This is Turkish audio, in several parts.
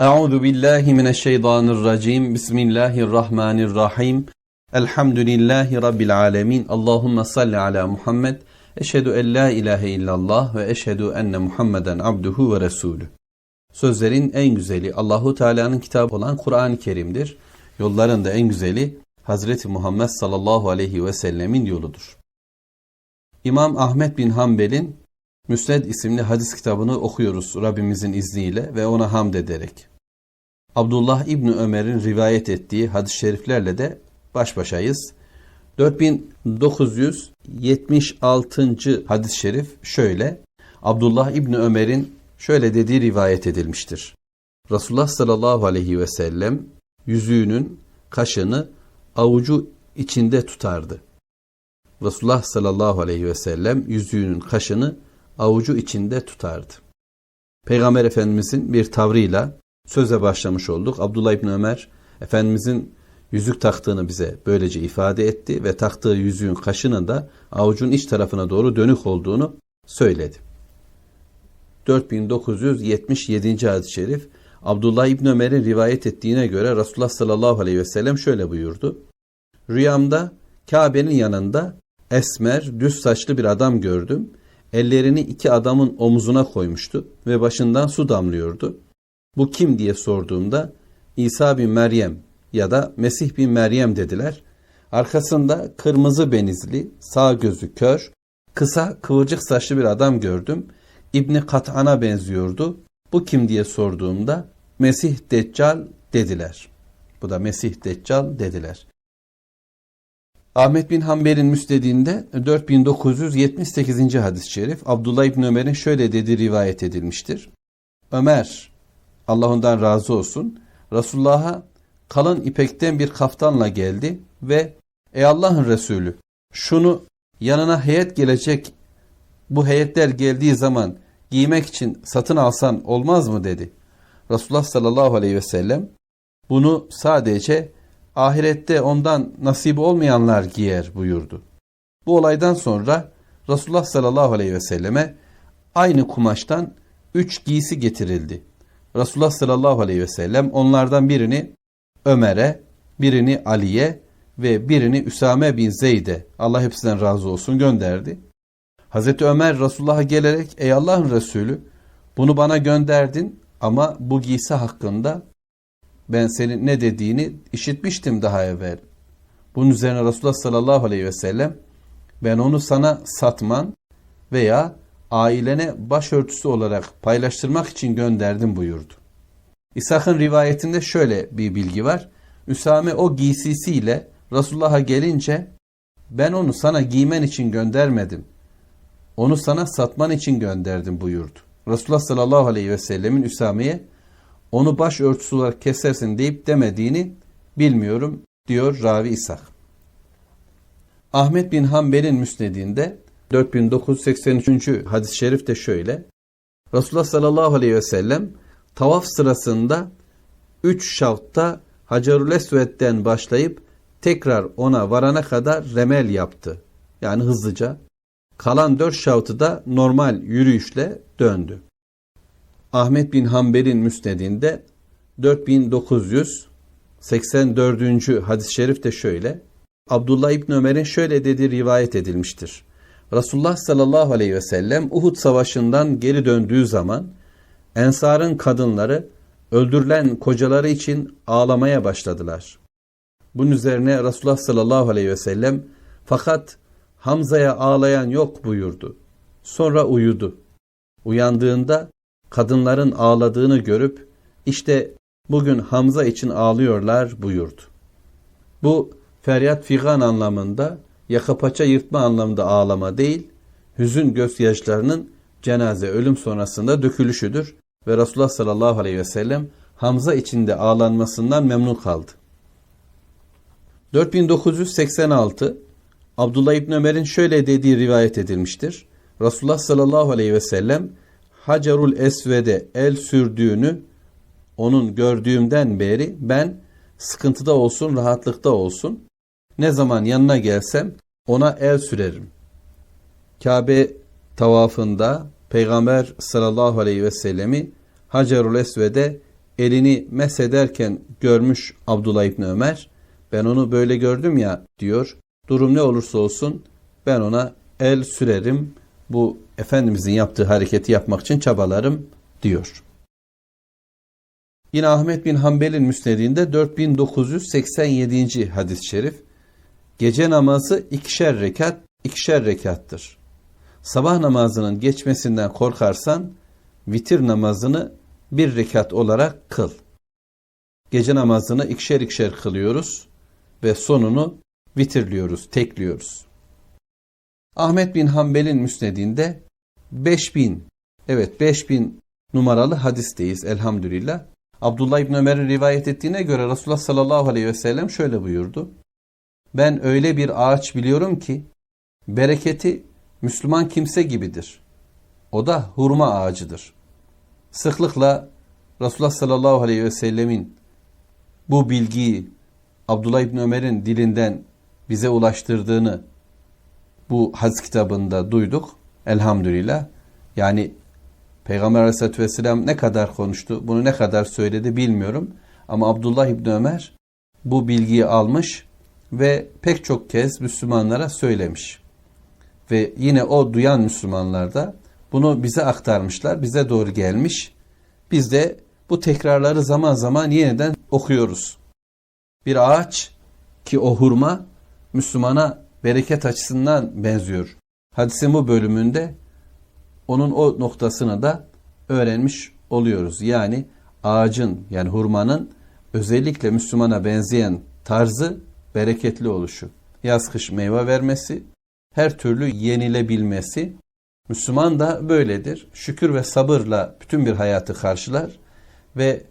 Euzu billahi mineşşeytanirracim. Bismillahirrahmanirrahim. Elhamdülillahi rabbil alamin. Allahumme salli ala Muhammed. Eşhedü en la ilahe illallah ve eşhedü enne Muhammeden abduhu ve resulü. Sözlerin en güzeli Allahu Teala'nın kitabı olan Kur'an-ı Kerim'dir. Yolların da en güzeli Hazreti Muhammed sallallahu aleyhi ve sellemin yoludur. İmam Ahmet bin Hanbel'in Müsned isimli hadis kitabını okuyoruz Rabbimizin izniyle ve ona hamd ederek. Abdullah İbni Ömer'in rivayet ettiği hadis-i şeriflerle de baş başayız. 4976. hadis-i şerif şöyle. Abdullah İbni Ömer'in şöyle dediği rivayet edilmiştir. Resulullah sallallahu aleyhi ve sellem yüzüğünün kaşını avucu içinde tutardı. Resulullah sallallahu aleyhi ve sellem yüzüğünün kaşını avucu içinde tutardı. Peygamber Efendimizin bir tavrıyla söze başlamış olduk. Abdullah İbni Ömer Efendimizin yüzük taktığını bize böylece ifade etti ve taktığı yüzüğün kaşının da avucun iç tarafına doğru dönük olduğunu söyledi. 4977. hadis-i şerif Abdullah İbni Ömer'in rivayet ettiğine göre Resulullah sallallahu aleyhi ve sellem şöyle buyurdu. Rüyamda Kabe'nin yanında esmer, düz saçlı bir adam gördüm. Ellerini iki adamın omuzuna koymuştu ve başından su damlıyordu. Bu kim diye sorduğumda İsa bin Meryem ya da Mesih bin Meryem dediler. Arkasında kırmızı benizli, sağ gözü kör, kısa kıvırcık saçlı bir adam gördüm. İbni Kat'an'a benziyordu. Bu kim diye sorduğumda Mesih Deccal dediler. Bu da Mesih Deccal dediler. Ahmet bin Hanbel'in müstediğinde 4978. hadis-i şerif Abdullah İbni Ömer'in şöyle dediği rivayet edilmiştir. Ömer, Allah ondan razı olsun, Resulullah'a kalın ipekten bir kaftanla geldi ve ey Allah'ın Resulü şunu yanına heyet gelecek bu heyetler geldiği zaman giymek için satın alsan olmaz mı dedi. Resulullah sallallahu aleyhi ve sellem bunu sadece ahirette ondan nasibi olmayanlar giyer buyurdu. Bu olaydan sonra Resulullah sallallahu aleyhi ve selleme aynı kumaştan üç giysi getirildi. Resulullah sallallahu aleyhi ve sellem onlardan birini Ömer'e, birini Ali'ye ve birini Üsame bin Zeyd'e Allah hepsinden razı olsun gönderdi. Hazreti Ömer Resulullah'a gelerek ey Allah'ın Resulü bunu bana gönderdin ama bu giysi hakkında ben senin ne dediğini işitmiştim daha evvel. Bunun üzerine Resulullah sallallahu aleyhi ve sellem ben onu sana satman veya ailene başörtüsü olarak paylaştırmak için gönderdim buyurdu. İshak'ın rivayetinde şöyle bir bilgi var. Üsame o giysisiyle Resulullah'a gelince ben onu sana giymen için göndermedim. Onu sana satman için gönderdim buyurdu. Resulullah sallallahu aleyhi ve sellemin Üsame'ye onu baş örtüsü olarak kesersin deyip demediğini bilmiyorum diyor Ravi İshak. Ahmet bin Hanbel'in müsnedinde 4983. hadis-i şerif de şöyle. Resulullah sallallahu aleyhi ve sellem tavaf sırasında üç şavtta Hacerül Esved'den başlayıp tekrar ona varana kadar remel yaptı. Yani hızlıca. Kalan dört şavtı da normal yürüyüşle döndü. Ahmet bin Hanbel'in müsnedinde 4984. hadis-i şerif de şöyle. Abdullah İbni Ömer'in şöyle dediği rivayet edilmiştir. Resulullah sallallahu aleyhi ve sellem Uhud savaşından geri döndüğü zaman Ensar'ın kadınları öldürülen kocaları için ağlamaya başladılar. Bunun üzerine Resulullah sallallahu aleyhi ve sellem fakat Hamza'ya ağlayan yok buyurdu. Sonra uyudu. Uyandığında kadınların ağladığını görüp işte bugün Hamza için ağlıyorlar buyurdu. Bu feryat figan anlamında yaka paça yırtma anlamında ağlama değil, hüzün gözyaşlarının cenaze ölüm sonrasında dökülüşüdür ve Resulullah sallallahu aleyhi ve sellem Hamza içinde ağlanmasından memnun kaldı. 4986 Abdullah İbni Ömer'in şöyle dediği rivayet edilmiştir. Resulullah sallallahu aleyhi ve sellem Hacerul Esved'e el sürdüğünü onun gördüğümden beri ben sıkıntıda olsun, rahatlıkta olsun ne zaman yanına gelsem ona el sürerim. Kabe tavafında Peygamber sallallahu aleyhi ve sellemi Hacerul Esved'e elini mesederken görmüş Abdullah İbni Ömer. Ben onu böyle gördüm ya diyor. Durum ne olursa olsun ben ona el sürerim. Bu Efendimizin yaptığı hareketi yapmak için çabalarım diyor. Yine Ahmet bin Hanbel'in müsnedinde 4987. hadis-i şerif. Gece namazı ikişer rekat, ikişer rekattır. Sabah namazının geçmesinden korkarsan vitir namazını bir rekat olarak kıl. Gece namazını ikişer ikişer kılıyoruz ve sonunu vitirliyoruz, tekliyoruz. Ahmet bin Hanbel'in müsnedinde 5000, evet 5000 numaralı hadisteyiz elhamdülillah. Abdullah İbni Ömer'in rivayet ettiğine göre Resulullah sallallahu aleyhi ve sellem şöyle buyurdu. Ben öyle bir ağaç biliyorum ki bereketi Müslüman kimse gibidir. O da hurma ağacıdır. Sıklıkla Resulullah sallallahu aleyhi ve sellemin bu bilgiyi Abdullah İbni Ömer'in dilinden bize ulaştırdığını bu hadis kitabında duyduk. Elhamdülillah. Yani Peygamber aleyhissalatü vesselam ne kadar konuştu, bunu ne kadar söyledi bilmiyorum. Ama Abdullah İbni Ömer bu bilgiyi almış ve pek çok kez Müslümanlara söylemiş. Ve yine o duyan Müslümanlar da bunu bize aktarmışlar, bize doğru gelmiş. Biz de bu tekrarları zaman zaman yeniden okuyoruz. Bir ağaç ki o hurma Müslümana bereket açısından benziyor. Hadisin bu bölümünde onun o noktasını da öğrenmiş oluyoruz. Yani ağacın yani hurmanın özellikle Müslümana benzeyen tarzı bereketli oluşu. Yaz kış meyve vermesi, her türlü yenilebilmesi. Müslüman da böyledir. Şükür ve sabırla bütün bir hayatı karşılar ve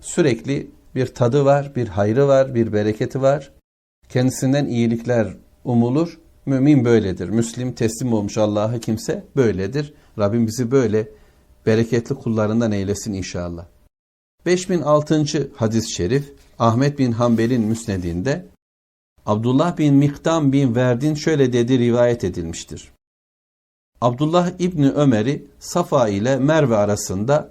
sürekli bir tadı var, bir hayrı var, bir bereketi var. Kendisinden iyilikler umulur. Mümin böyledir. Müslim teslim olmuş Allah'a kimse böyledir. Rabbim bizi böyle bereketli kullarından eylesin inşallah. 5006. hadis-i şerif Ahmet bin Hanbel'in müsnedinde Abdullah bin Miktam bin Verdin şöyle dedi rivayet edilmiştir. Abdullah İbni Ömer'i Safa ile Merve arasında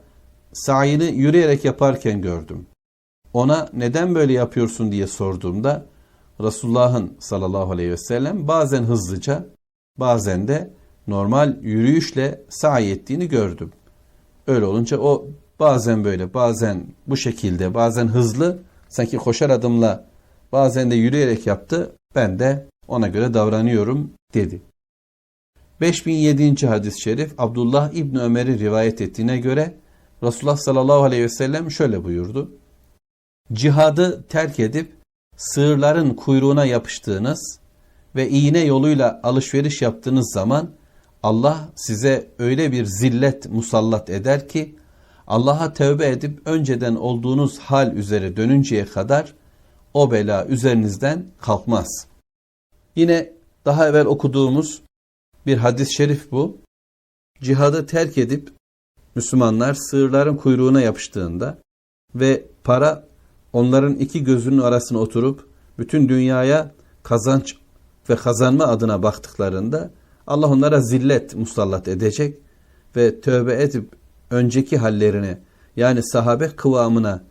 sayını yürüyerek yaparken gördüm. Ona neden böyle yapıyorsun diye sorduğumda Resulullah'ın sallallahu aleyhi ve sellem bazen hızlıca bazen de normal yürüyüşle sahi ettiğini gördüm. Öyle olunca o bazen böyle bazen bu şekilde bazen hızlı sanki koşar adımla bazen de yürüyerek yaptı. Ben de ona göre davranıyorum dedi. 5007. hadis-i şerif Abdullah İbni Ömer'i rivayet ettiğine göre Resulullah sallallahu aleyhi ve sellem şöyle buyurdu. Cihadı terk edip sığırların kuyruğuna yapıştığınız ve iğne yoluyla alışveriş yaptığınız zaman Allah size öyle bir zillet musallat eder ki Allah'a tövbe edip önceden olduğunuz hal üzere dönünceye kadar o bela üzerinizden kalkmaz. Yine daha evvel okuduğumuz bir hadis-i şerif bu. Cihadı terk edip Müslümanlar sığırların kuyruğuna yapıştığında ve para onların iki gözünün arasına oturup bütün dünyaya kazanç ve kazanma adına baktıklarında Allah onlara zillet musallat edecek ve tövbe edip önceki hallerine yani sahabe kıvamına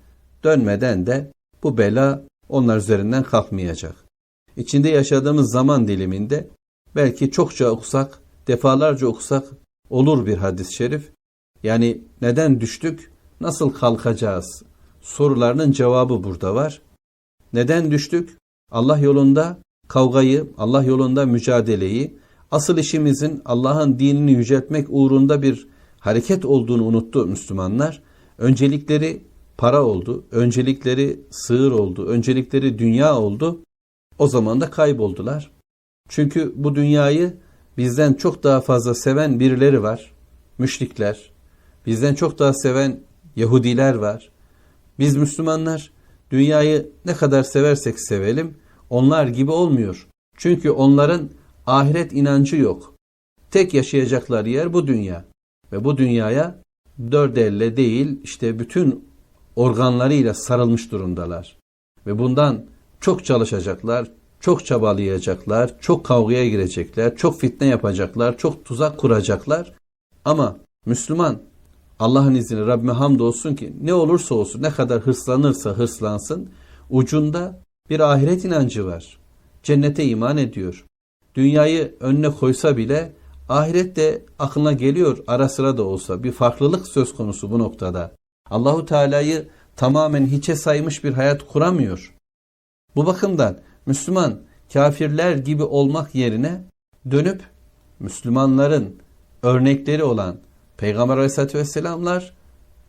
dönmeden de bu bela onlar üzerinden kalkmayacak. İçinde yaşadığımız zaman diliminde belki çokça okusak, defalarca okusak olur bir hadis-i şerif. Yani neden düştük, nasıl kalkacağız sorularının cevabı burada var. Neden düştük? Allah yolunda kavgayı, Allah yolunda mücadeleyi, asıl işimizin Allah'ın dinini yüceltmek uğrunda bir hareket olduğunu unuttu Müslümanlar. Öncelikleri para oldu, öncelikleri sığır oldu, öncelikleri dünya oldu. O zaman da kayboldular. Çünkü bu dünyayı bizden çok daha fazla seven birileri var. Müşrikler. Bizden çok daha seven Yahudiler var. Biz Müslümanlar dünyayı ne kadar seversek sevelim onlar gibi olmuyor. Çünkü onların ahiret inancı yok. Tek yaşayacakları yer bu dünya. Ve bu dünyaya dört elle değil işte bütün organlarıyla sarılmış durumdalar. Ve bundan çok çalışacaklar, çok çabalayacaklar, çok kavgaya girecekler, çok fitne yapacaklar, çok tuzak kuracaklar. Ama Müslüman Allah'ın izniyle Rabbime hamdolsun ki ne olursa olsun ne kadar hırslanırsa hırslansın ucunda bir ahiret inancı var. Cennete iman ediyor. Dünyayı önüne koysa bile ahiret de aklına geliyor ara sıra da olsa bir farklılık söz konusu bu noktada. Allahu Teala'yı tamamen hiçe saymış bir hayat kuramıyor. Bu bakımdan Müslüman kafirler gibi olmak yerine dönüp Müslümanların örnekleri olan Peygamber Aleyhisselatü Vesselamlar,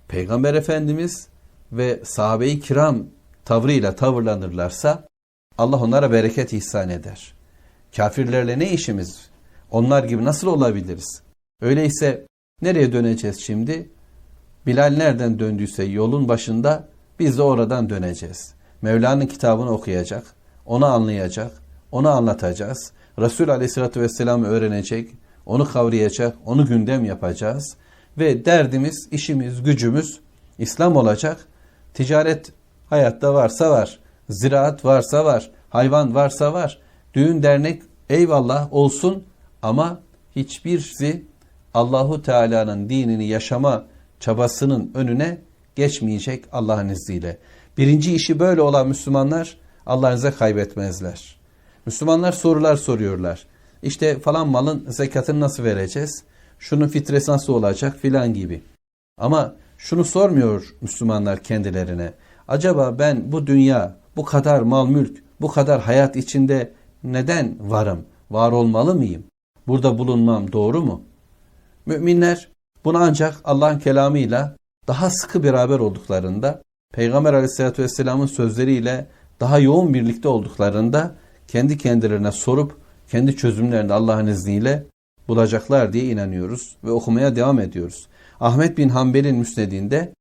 Peygamber Efendimiz ve sahabe-i kiram tavrıyla tavırlanırlarsa Allah onlara bereket ihsan eder. Kafirlerle ne işimiz? Onlar gibi nasıl olabiliriz? Öyleyse nereye döneceğiz şimdi? Bilal nereden döndüyse yolun başında biz de oradan döneceğiz. Mevla'nın kitabını okuyacak, onu anlayacak, onu anlatacağız. Resul Aleyhisselatü Vesselam'ı öğrenecek, onu kavrayacak, onu gündem yapacağız. Ve derdimiz, işimiz, gücümüz İslam olacak. Ticaret hayatta varsa var, ziraat varsa var, hayvan varsa var, düğün dernek eyvallah olsun ama hiçbirisi Allahu Teala'nın dinini yaşama çabasının önüne geçmeyecek Allah'ın izniyle. Birinci işi böyle olan Müslümanlar Allah'ınıza kaybetmezler. Müslümanlar sorular soruyorlar. İşte falan malın zekatını nasıl vereceğiz? Şunun fitresi nasıl olacak filan gibi. Ama şunu sormuyor Müslümanlar kendilerine. Acaba ben bu dünya, bu kadar mal mülk, bu kadar hayat içinde neden varım? Var olmalı mıyım? Burada bulunmam doğru mu? Müminler bunu ancak Allah'ın kelamıyla daha sıkı beraber olduklarında, Peygamber aleyhissalatü vesselamın sözleriyle daha yoğun birlikte olduklarında kendi kendilerine sorup kendi çözümlerini Allah'ın izniyle bulacaklar diye inanıyoruz ve okumaya devam ediyoruz. Ahmet bin Hanbel'in müsnedinde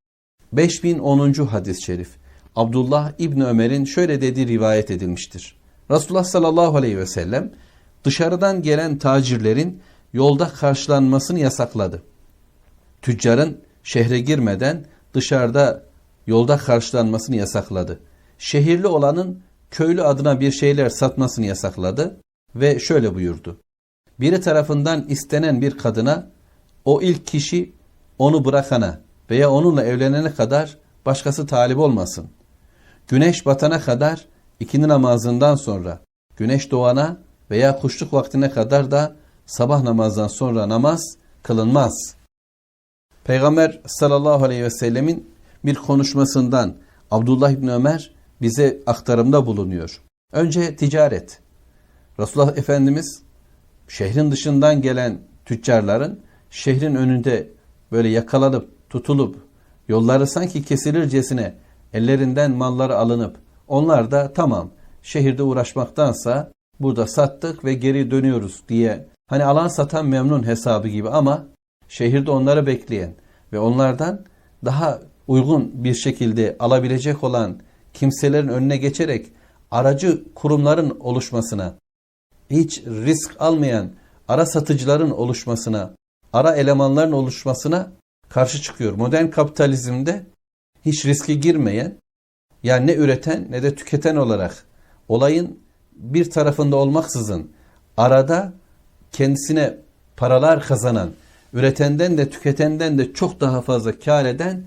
5010. hadis-i şerif Abdullah İbni Ömer'in şöyle dediği rivayet edilmiştir. Resulullah sallallahu aleyhi ve sellem dışarıdan gelen tacirlerin yolda karşılanmasını yasakladı. Tüccarın şehre girmeden dışarıda yolda karşılanmasını yasakladı. Şehirli olanın köylü adına bir şeyler satmasını yasakladı ve şöyle buyurdu. Biri tarafından istenen bir kadına o ilk kişi onu bırakana veya onunla evlenene kadar başkası talip olmasın. Güneş batana kadar ikindi namazından sonra, güneş doğana veya kuşluk vaktine kadar da sabah namazdan sonra namaz kılınmaz. Peygamber sallallahu aleyhi ve sellemin bir konuşmasından Abdullah İbni Ömer bize aktarımda bulunuyor. Önce ticaret. Resulullah Efendimiz şehrin dışından gelen tüccarların şehrin önünde böyle yakalanıp tutulup yolları sanki kesilircesine ellerinden malları alınıp onlar da tamam şehirde uğraşmaktansa burada sattık ve geri dönüyoruz diye hani alan satan memnun hesabı gibi ama şehirde onları bekleyen ve onlardan daha uygun bir şekilde alabilecek olan kimselerin önüne geçerek aracı kurumların oluşmasına, hiç risk almayan ara satıcıların oluşmasına, ara elemanların oluşmasına karşı çıkıyor. Modern kapitalizmde hiç riske girmeyen, yani ne üreten ne de tüketen olarak olayın bir tarafında olmaksızın arada kendisine paralar kazanan, üretenden de tüketenden de çok daha fazla kar eden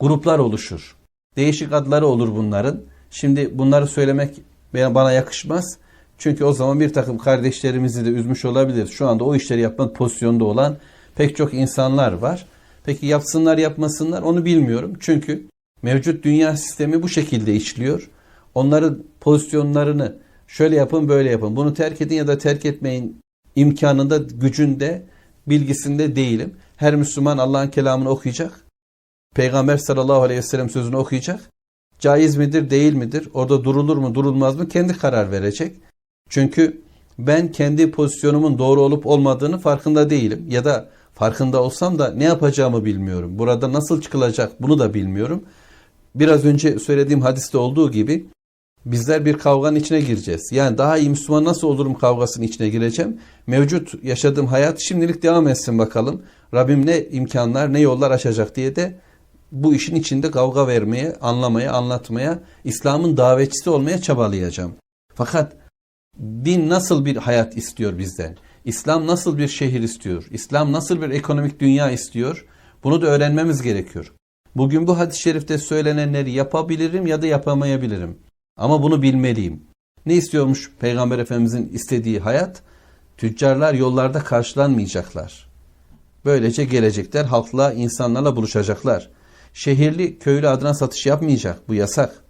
gruplar oluşur. Değişik adları olur bunların. Şimdi bunları söylemek bana yakışmaz. Çünkü o zaman bir takım kardeşlerimizi de üzmüş olabilir. Şu anda o işleri yapmak pozisyonda olan pek çok insanlar var. Peki yapsınlar yapmasınlar onu bilmiyorum. Çünkü mevcut dünya sistemi bu şekilde işliyor. Onların pozisyonlarını şöyle yapın böyle yapın. Bunu terk edin ya da terk etmeyin imkanında, gücünde, bilgisinde değilim. Her Müslüman Allah'ın kelamını okuyacak. Peygamber sallallahu aleyhi ve sellem sözünü okuyacak. Caiz midir, değil midir? Orada durulur mu, durulmaz mı? Kendi karar verecek. Çünkü ben kendi pozisyonumun doğru olup olmadığını farkında değilim. Ya da farkında olsam da ne yapacağımı bilmiyorum. Burada nasıl çıkılacak bunu da bilmiyorum. Biraz önce söylediğim hadiste olduğu gibi bizler bir kavganın içine gireceğiz. Yani daha iyi Müslüman nasıl olurum kavgasının içine gireceğim. Mevcut yaşadığım hayat şimdilik devam etsin bakalım. Rabbim ne imkanlar ne yollar açacak diye de bu işin içinde kavga vermeye, anlamaya, anlatmaya, İslam'ın davetçisi olmaya çabalayacağım. Fakat din nasıl bir hayat istiyor bizden? İslam nasıl bir şehir istiyor? İslam nasıl bir ekonomik dünya istiyor? Bunu da öğrenmemiz gerekiyor. Bugün bu hadis-i şerifte söylenenleri yapabilirim ya da yapamayabilirim. Ama bunu bilmeliyim. Ne istiyormuş Peygamber Efendimizin istediği hayat? Tüccarlar yollarda karşılanmayacaklar. Böylece gelecekler halkla, insanlarla buluşacaklar. Şehirli, köylü adına satış yapmayacak. Bu yasak.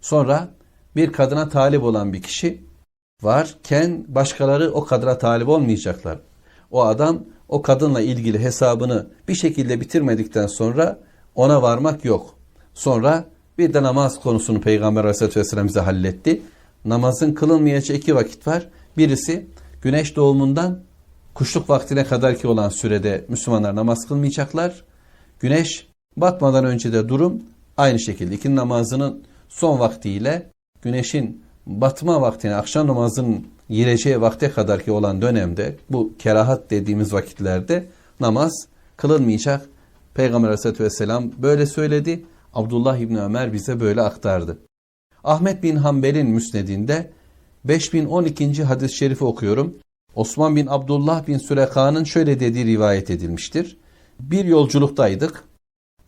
Sonra bir kadına talip olan bir kişi varken başkaları o kadına talip olmayacaklar. O adam o kadınla ilgili hesabını bir şekilde bitirmedikten sonra ona varmak yok. Sonra bir de namaz konusunu Peygamber Aleyhisselatü Vesselam bize halletti. Namazın kılınmayacağı iki vakit var. Birisi güneş doğumundan kuşluk vaktine kadar ki olan sürede Müslümanlar namaz kılmayacaklar. Güneş batmadan önce de durum aynı şekilde iki namazının son vaktiyle güneşin batma vaktine akşam namazının gireceği vakte kadar ki olan dönemde bu kerahat dediğimiz vakitlerde namaz kılınmayacak. Peygamber Aleyhisselatü Vesselam böyle söyledi. Abdullah İbni Ömer bize böyle aktardı. Ahmet bin Hanbel'in müsnedinde 5012. hadis-i şerifi okuyorum. Osman bin Abdullah bin Süreka'nın şöyle dediği rivayet edilmiştir. Bir yolculuktaydık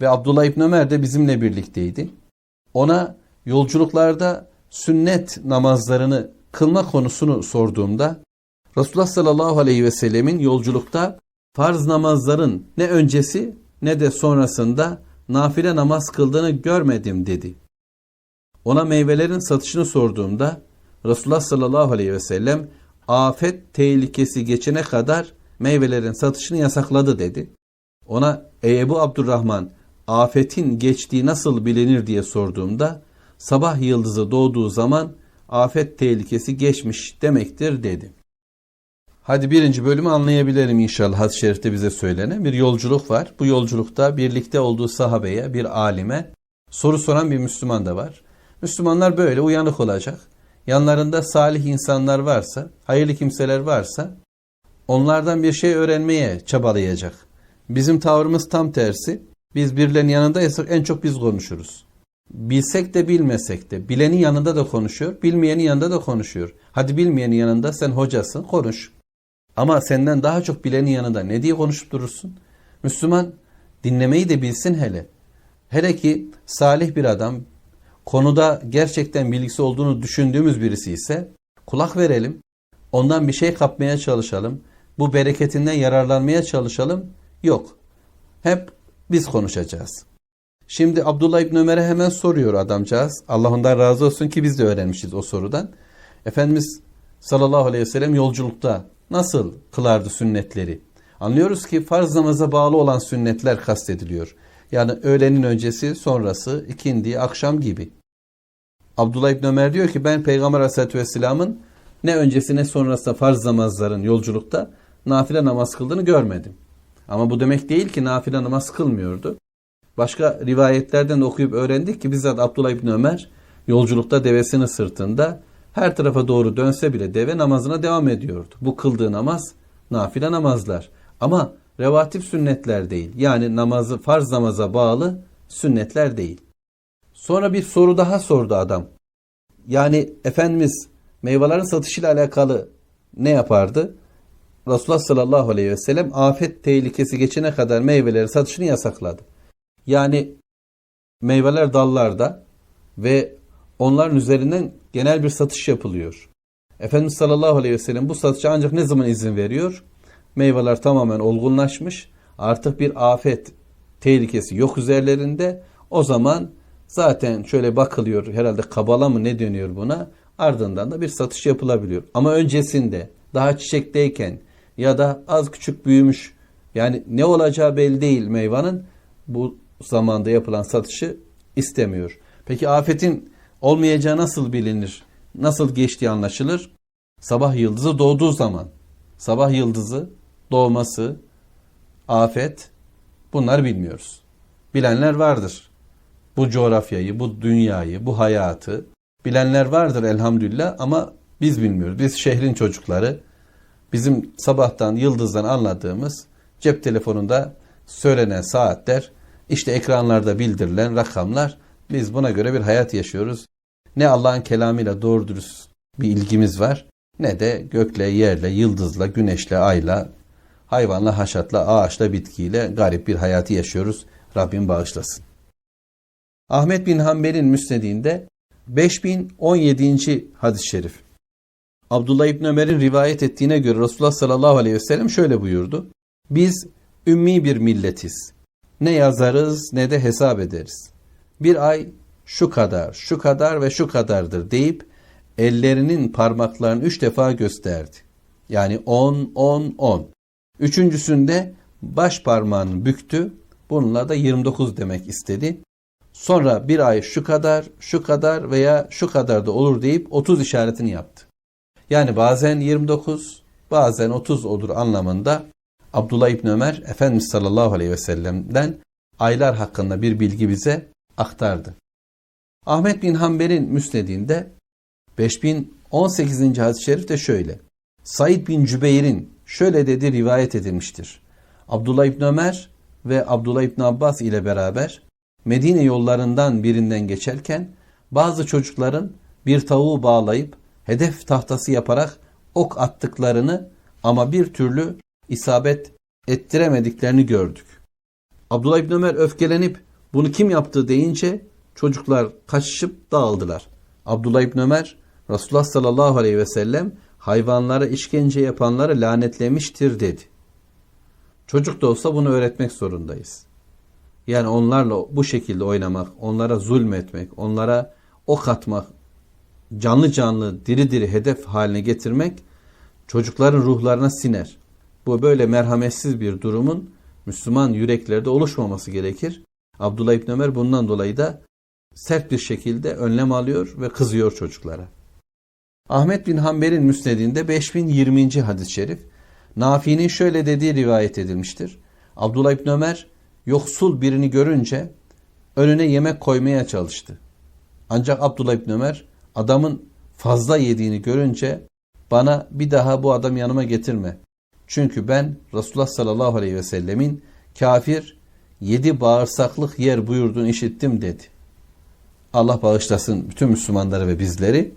ve Abdullah İbni Ömer de bizimle birlikteydi. Ona yolculuklarda sünnet namazlarını kılma konusunu sorduğumda Resulullah sallallahu aleyhi ve sellemin yolculukta farz namazların ne öncesi ne de sonrasında nafile namaz kıldığını görmedim dedi. Ona meyvelerin satışını sorduğumda Resulullah sallallahu aleyhi ve sellem afet tehlikesi geçene kadar meyvelerin satışını yasakladı dedi. Ona ey Ebu Abdurrahman afetin geçtiği nasıl bilinir diye sorduğumda sabah yıldızı doğduğu zaman afet tehlikesi geçmiş demektir dedi. Hadi birinci bölümü anlayabilirim inşallah hadis-i şerifte bize söylenen. Bir yolculuk var. Bu yolculukta birlikte olduğu sahabeye, bir alime soru soran bir Müslüman da var. Müslümanlar böyle uyanık olacak. Yanlarında salih insanlar varsa, hayırlı kimseler varsa onlardan bir şey öğrenmeye çabalayacak. Bizim tavrımız tam tersi. Biz birilerinin yanındaysak en çok biz konuşuruz. Bilsek de bilmesek de bilenin yanında da konuşuyor, bilmeyenin yanında da konuşuyor. Hadi bilmeyenin yanında sen hocasın konuş. Ama senden daha çok bilenin yanında ne diye konuşup durursun? Müslüman dinlemeyi de bilsin hele. Hele ki salih bir adam, konuda gerçekten bilgisi olduğunu düşündüğümüz birisi ise kulak verelim. Ondan bir şey kapmaya çalışalım. Bu bereketinden yararlanmaya çalışalım. Yok. Hep biz konuşacağız. Şimdi Abdullah İbni Ömer'e hemen soruyor adamcağız. Allah ondan razı olsun ki biz de öğrenmişiz o sorudan. Efendimiz sallallahu aleyhi ve sellem yolculukta nasıl kılardı sünnetleri? Anlıyoruz ki farz namaza bağlı olan sünnetler kastediliyor. Yani öğlenin öncesi, sonrası, ikindi, akşam gibi. Abdullah İbni Ömer diyor ki ben Peygamber Aleyhisselatü Vesselam'ın ne öncesi ne sonrasında farz namazların yolculukta nafile namaz kıldığını görmedim. Ama bu demek değil ki nafile namaz kılmıyordu. Başka rivayetlerden okuyup öğrendik ki bizzat Abdullah İbni Ömer yolculukta devesinin sırtında her tarafa doğru dönse bile deve namazına devam ediyordu. Bu kıldığı namaz nafile namazlar. Ama revatip sünnetler değil. Yani namazı farz namaza bağlı sünnetler değil. Sonra bir soru daha sordu adam. Yani Efendimiz meyvelerin satışıyla alakalı ne yapardı? Resulullah sallallahu aleyhi ve sellem afet tehlikesi geçene kadar meyvelerin satışını yasakladı. Yani meyveler dallarda ve onların üzerinden genel bir satış yapılıyor. Efendimiz sallallahu aleyhi ve sellem bu satışa ancak ne zaman izin veriyor? Meyveler tamamen olgunlaşmış. Artık bir afet tehlikesi yok üzerlerinde. O zaman zaten şöyle bakılıyor herhalde kabala mı ne dönüyor buna? Ardından da bir satış yapılabiliyor. Ama öncesinde daha çiçekteyken ya da az küçük büyümüş yani ne olacağı belli değil meyvanın bu zamanda yapılan satışı istemiyor. Peki afetin olmayacağı nasıl bilinir? Nasıl geçtiği anlaşılır? Sabah yıldızı doğduğu zaman. Sabah yıldızı doğması, afet bunlar bilmiyoruz. Bilenler vardır. Bu coğrafyayı, bu dünyayı, bu hayatı bilenler vardır elhamdülillah ama biz bilmiyoruz. Biz şehrin çocukları bizim sabahtan yıldızdan anladığımız cep telefonunda söylenen saatler işte ekranlarda bildirilen rakamlar biz buna göre bir hayat yaşıyoruz. Ne Allah'ın kelamıyla doğru dürüst bir ilgimiz var ne de gökle, yerle, yıldızla, güneşle, ayla hayvanla, haşatla, ağaçla, bitkiyle garip bir hayatı yaşıyoruz. Rabbim bağışlasın. Ahmet bin Hanbel'in müsnedinde 5017. hadis-i şerif. Abdullah İbn Ömer'in rivayet ettiğine göre Resulullah sallallahu aleyhi ve sellem şöyle buyurdu. Biz ümmi bir milletiz. Ne yazarız ne de hesap ederiz. Bir ay şu kadar, şu kadar ve şu kadardır deyip ellerinin parmaklarını üç defa gösterdi. Yani on, on, on. Üçüncüsünde baş parmağını büktü. Bununla da 29 demek istedi. Sonra bir ay şu kadar, şu kadar veya şu kadar da olur deyip 30 işaretini yaptı. Yani bazen 29, bazen 30 olur anlamında Abdullah İbni Ömer Efendimiz sallallahu aleyhi ve sellem'den aylar hakkında bir bilgi bize aktardı. Ahmet bin Hanbel'in müsnedinde 5018. hadis-i şerif de şöyle. Said bin Cübeyr'in şöyle dedi rivayet edilmiştir. Abdullah İbni Ömer ve Abdullah İbni Abbas ile beraber Medine yollarından birinden geçerken bazı çocukların bir tavuğu bağlayıp hedef tahtası yaparak ok attıklarını ama bir türlü isabet ettiremediklerini gördük. Abdullah İbni Ömer öfkelenip bunu kim yaptı deyince çocuklar kaçışıp dağıldılar. Abdullah İbni Ömer Resulullah sallallahu aleyhi ve sellem hayvanlara işkence yapanları lanetlemiştir dedi. Çocuk da olsa bunu öğretmek zorundayız. Yani onlarla bu şekilde oynamak, onlara zulmetmek, onlara ok atmak, canlı canlı, diri diri hedef haline getirmek çocukların ruhlarına siner. Bu böyle merhametsiz bir durumun Müslüman yüreklerde oluşmaması gerekir. Abdullah İbni Ömer bundan dolayı da sert bir şekilde önlem alıyor ve kızıyor çocuklara. Ahmet bin Hanbel'in müsnedinde 5020. hadis-i şerif Nafi'nin şöyle dediği rivayet edilmiştir. Abdullah İbni Ömer yoksul birini görünce önüne yemek koymaya çalıştı. Ancak Abdullah İbni Ömer adamın fazla yediğini görünce bana bir daha bu adam yanıma getirme. Çünkü ben Resulullah sallallahu aleyhi ve sellemin kafir yedi bağırsaklık yer buyurduğunu işittim dedi. Allah bağışlasın bütün Müslümanları ve bizleri.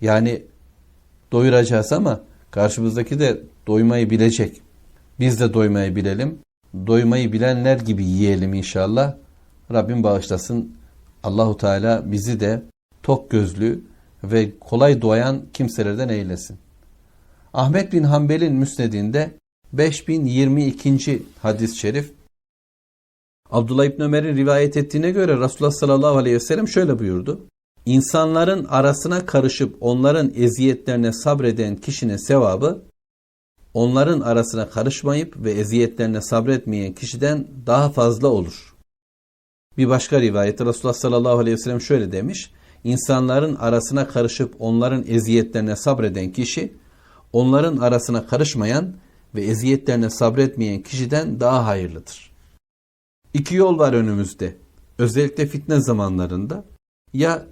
Yani doyuracağız ama karşımızdaki de doymayı bilecek. Biz de doymayı bilelim. Doymayı bilenler gibi yiyelim inşallah. Rabbim bağışlasın. Allahu Teala bizi de tok gözlü ve kolay doyan kimselerden eylesin. Ahmet bin Hanbel'in müsnedinde 5022. hadis-i şerif Abdullah İbni Ömer'in rivayet ettiğine göre Resulullah sallallahu aleyhi ve sellem şöyle buyurdu. İnsanların arasına karışıp onların eziyetlerine sabreden kişinin sevabı onların arasına karışmayıp ve eziyetlerine sabretmeyen kişiden daha fazla olur. Bir başka rivayette Resulullah sallallahu aleyhi ve sellem şöyle demiş. İnsanların arasına karışıp onların eziyetlerine sabreden kişi onların arasına karışmayan ve eziyetlerine sabretmeyen kişiden daha hayırlıdır. İki yol var önümüzde. Özellikle fitne zamanlarında ya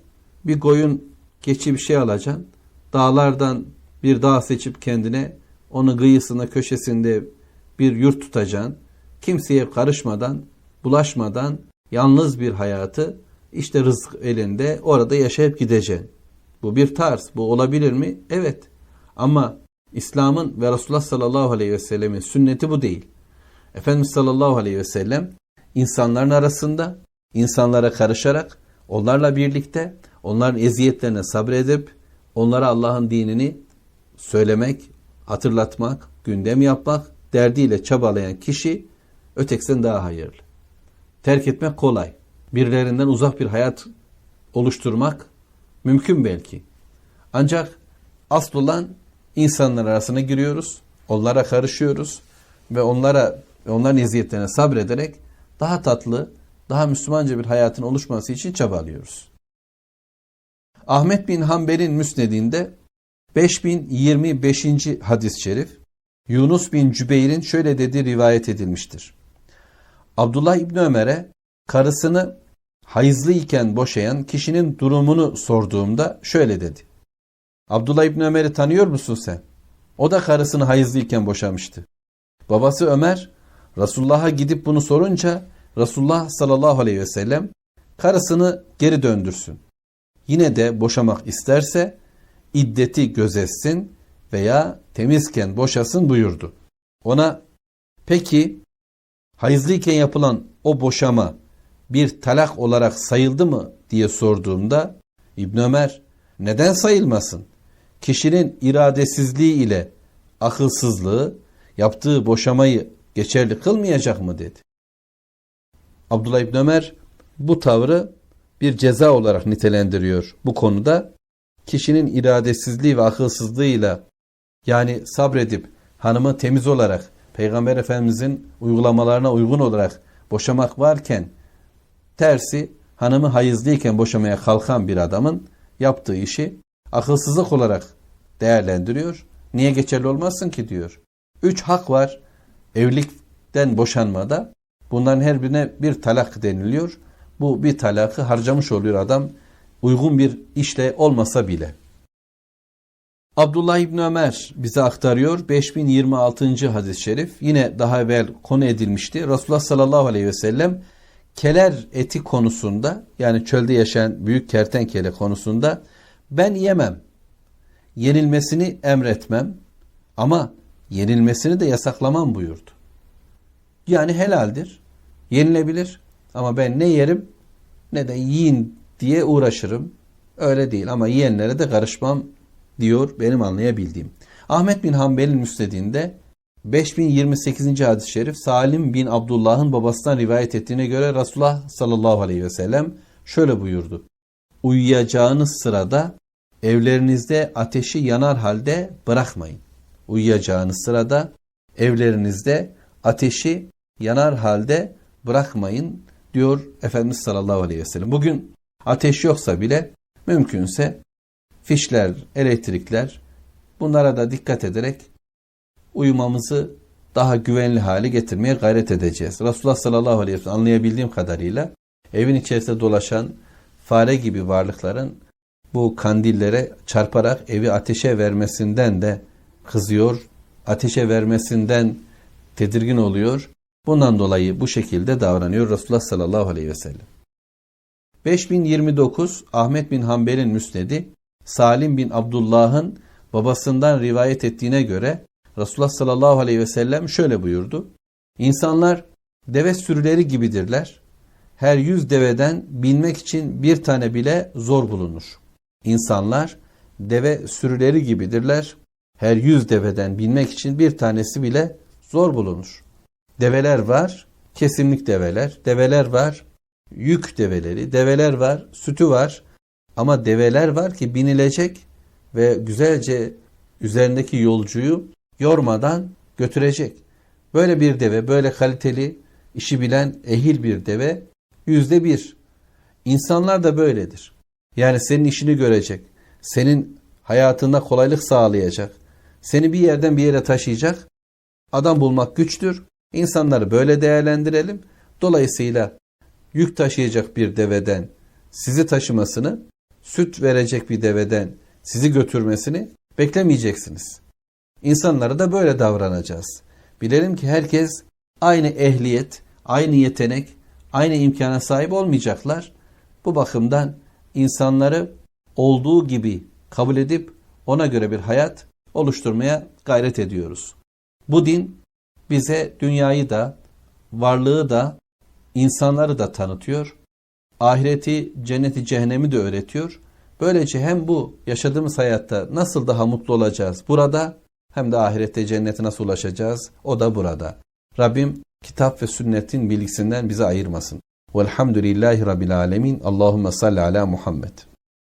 bir koyun geçi bir şey alacaksın. Dağlardan bir dağ seçip kendine onu kıyısına köşesinde bir yurt tutacaksın. Kimseye karışmadan, bulaşmadan yalnız bir hayatı işte rızık elinde orada yaşayıp gideceksin. Bu bir tarz. Bu olabilir mi? Evet. Ama İslam'ın ve Resulullah sallallahu aleyhi ve sellemin sünneti bu değil. Efendimiz sallallahu aleyhi ve sellem insanların arasında insanlara karışarak onlarla birlikte onların eziyetlerine sabredip onlara Allah'ın dinini söylemek, hatırlatmak, gündem yapmak derdiyle çabalayan kişi ötekisinden daha hayırlı. Terk etmek kolay. Birilerinden uzak bir hayat oluşturmak mümkün belki. Ancak asıl olan insanlar arasına giriyoruz, onlara karışıyoruz ve onlara onların eziyetlerine sabrederek daha tatlı, daha Müslümanca bir hayatın oluşması için çabalıyoruz. Ahmet bin Hanbel'in müsnedinde 5025. hadis-i şerif Yunus bin Cübeyr'in şöyle dediği rivayet edilmiştir. Abdullah İbni Ömer'e karısını hayızlı iken boşayan kişinin durumunu sorduğumda şöyle dedi. Abdullah İbni Ömer'i tanıyor musun sen? O da karısını hayızlı iken boşamıştı. Babası Ömer Resulullah'a gidip bunu sorunca Resulullah sallallahu aleyhi ve sellem karısını geri döndürsün. Yine de boşamak isterse iddeti gözetsin veya temizken boşasın buyurdu. Ona peki hayızlıyken yapılan o boşama bir talak olarak sayıldı mı diye sorduğumda İbn Ömer neden sayılmasın? Kişinin iradesizliği ile akılsızlığı yaptığı boşamayı geçerli kılmayacak mı dedi. Abdullah İbn Ömer bu tavrı bir ceza olarak nitelendiriyor. Bu konuda kişinin iradesizliği ve akılsızlığıyla yani sabredip hanımı temiz olarak Peygamber Efendimizin uygulamalarına uygun olarak boşamak varken tersi hanımı hayızlıyken boşamaya kalkan bir adamın yaptığı işi akılsızlık olarak değerlendiriyor. Niye geçerli olmazsın ki diyor. Üç hak var evlilikten boşanmada. Bunların her birine bir talak deniliyor. Bu bir talakı harcamış oluyor adam uygun bir işle olmasa bile. Abdullah İbni Ömer bize aktarıyor 5026. hadis-i şerif yine daha evvel konu edilmişti. Resulullah sallallahu aleyhi ve sellem keler eti konusunda yani çölde yaşayan büyük kertenkele konusunda ben yemem. Yenilmesini emretmem ama yenilmesini de yasaklamam buyurdu. Yani helaldir. Yenilebilir ama ben ne yerim ne de yiyin diye uğraşırım. Öyle değil ama yiyenlere de karışmam diyor benim anlayabildiğim. Ahmet bin Hanbel'in müstediğinde 5028. hadis-i şerif Salim bin Abdullah'ın babasından rivayet ettiğine göre Resulullah sallallahu aleyhi ve sellem şöyle buyurdu. Uyuyacağınız sırada evlerinizde ateşi yanar halde bırakmayın. Uyuyacağınız sırada evlerinizde ateşi yanar halde bırakmayın diyor Efendimiz sallallahu aleyhi ve sellem. Bugün ateş yoksa bile mümkünse fişler, elektrikler bunlara da dikkat ederek uyumamızı daha güvenli hale getirmeye gayret edeceğiz. Resulullah sallallahu aleyhi ve sellem anlayabildiğim kadarıyla evin içerisinde dolaşan fare gibi varlıkların bu kandillere çarparak evi ateşe vermesinden de kızıyor, ateşe vermesinden tedirgin oluyor. Bundan dolayı bu şekilde davranıyor Resulullah sallallahu aleyhi ve sellem. 5029 Ahmet bin Hanbel'in müsnedi Salim bin Abdullah'ın babasından rivayet ettiğine göre Resulullah sallallahu aleyhi ve sellem şöyle buyurdu. İnsanlar deve sürüleri gibidirler. Her yüz deveden binmek için bir tane bile zor bulunur. İnsanlar deve sürüleri gibidirler. Her yüz deveden binmek için bir tanesi bile zor bulunur. Develer var, kesimlik develer, develer var, yük develeri, develer var, sütü var. Ama develer var ki binilecek ve güzelce üzerindeki yolcuyu yormadan götürecek. Böyle bir deve, böyle kaliteli, işi bilen, ehil bir deve yüzde bir. İnsanlar da böyledir. Yani senin işini görecek, senin hayatında kolaylık sağlayacak, seni bir yerden bir yere taşıyacak. Adam bulmak güçtür. İnsanları böyle değerlendirelim. Dolayısıyla yük taşıyacak bir deveden sizi taşımasını, süt verecek bir deveden sizi götürmesini beklemeyeceksiniz. İnsanlara da böyle davranacağız. Bilelim ki herkes aynı ehliyet, aynı yetenek, aynı imkana sahip olmayacaklar. Bu bakımdan insanları olduğu gibi kabul edip ona göre bir hayat oluşturmaya gayret ediyoruz. Bu din bize dünyayı da, varlığı da, insanları da tanıtıyor. Ahireti, cenneti, cehennemi de öğretiyor. Böylece hem bu yaşadığımız hayatta nasıl daha mutlu olacağız burada hem de ahirette cennete nasıl ulaşacağız o da burada. Rabbim kitap ve sünnetin bilgisinden bizi ayırmasın. Velhamdülillahi Rabbil Alemin. Allahümme salli ala Muhammed.